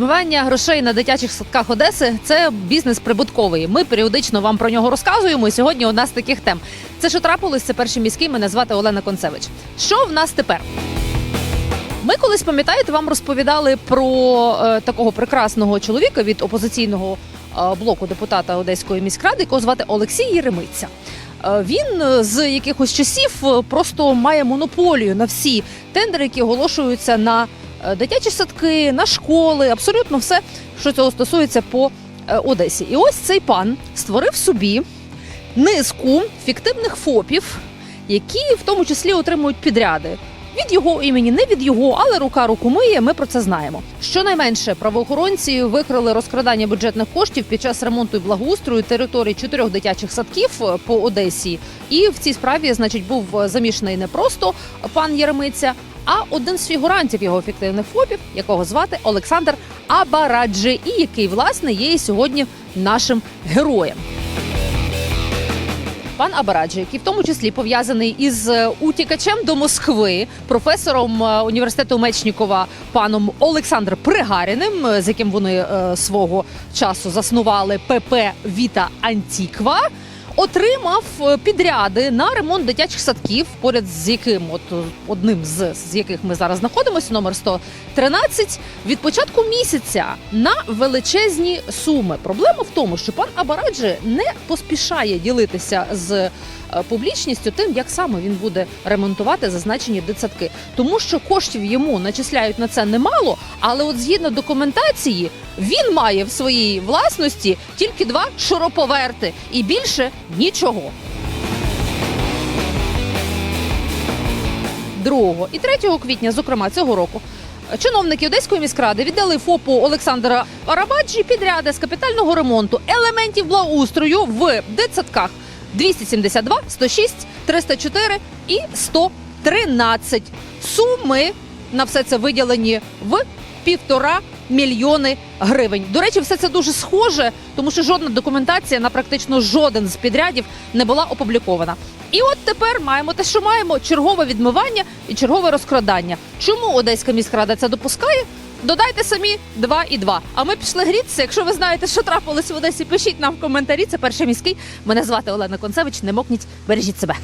відмивання грошей на дитячих садках Одеси це бізнес прибутковий. Ми періодично вам про нього розказуємо. І сьогодні одна з таких тем. Це що трапилось, це перший міський. Мене звати Олена Концевич. Що в нас тепер? Ми колись пам'ятаєте, вам розповідали про е, такого прекрасного чоловіка від опозиційного е, блоку депутата Одеської міськради, якого звати Олексій Єремиця. Е, Він е, з якихось часів е, просто має монополію на всі тендери, які оголошуються на дитячі садки, на школи, абсолютно все, що цього стосується по е, Одесі. І ось цей пан створив собі низку фіктивних ФОПів, які в тому числі отримують підряди. Від його імені, не від його, але рука руку миє. Ми про це знаємо. Щонайменше правоохоронці викрили розкрадання бюджетних коштів під час ремонту і благоустрою території чотирьох дитячих садків е, по Одесі. І в цій справі, значить, був е, замішаний не просто пан Єремиця, а один з фігурантів його фіктивних ФОПів, якого звати Олександр Абараджі, і який власне є сьогодні нашим героєм. Пан Абараджі, який в тому числі пов'язаний із е, утікачем до Москви, професором е, університету Мечнікова, паном Олександром Пригаріним, е, з яким вони свого часу заснували ПП Віта Антіква. Отримав е, підряди на ремонт дитячих садків, поряд з яким, от е, одним з, з яких ми зараз знаходимося, номер 113, від початку місяця на величезні суми. Проблема в тому, що пан Абараджі не поспішає ділитися з е, публічністю тим, як саме він буде ремонтувати зазначені дитсадки, тому що коштів йому начисляють на це немало. Але от згідно документації, він має в своїй власності тільки два шуруповерти і більше нічого. 2 і 3 квітня, зокрема цього року, чиновники Одеської міськради віддали ФОПу Олександра Арабаджі підряди з капітального ремонту елементів благоустрою в дитсадках 272, 106, 304 і 113. Суми на все це виділені в півтора мільйони гривень. До речі, все це дуже схоже, тому що жодна документація на практично жоден з підрядів не була опублікована. І от тепер маємо те, що маємо: чергове відмивання і чергове розкрадання. Чому Одеська міськрада це допускає? Додайте самі 2 і 2. А ми пішли грітися. Якщо ви знаєте, що трапилось в Одесі, пишіть нам в коментарі. Це перший міський. Мене звати Олена Концевич. Не мокніть, бережіть себе.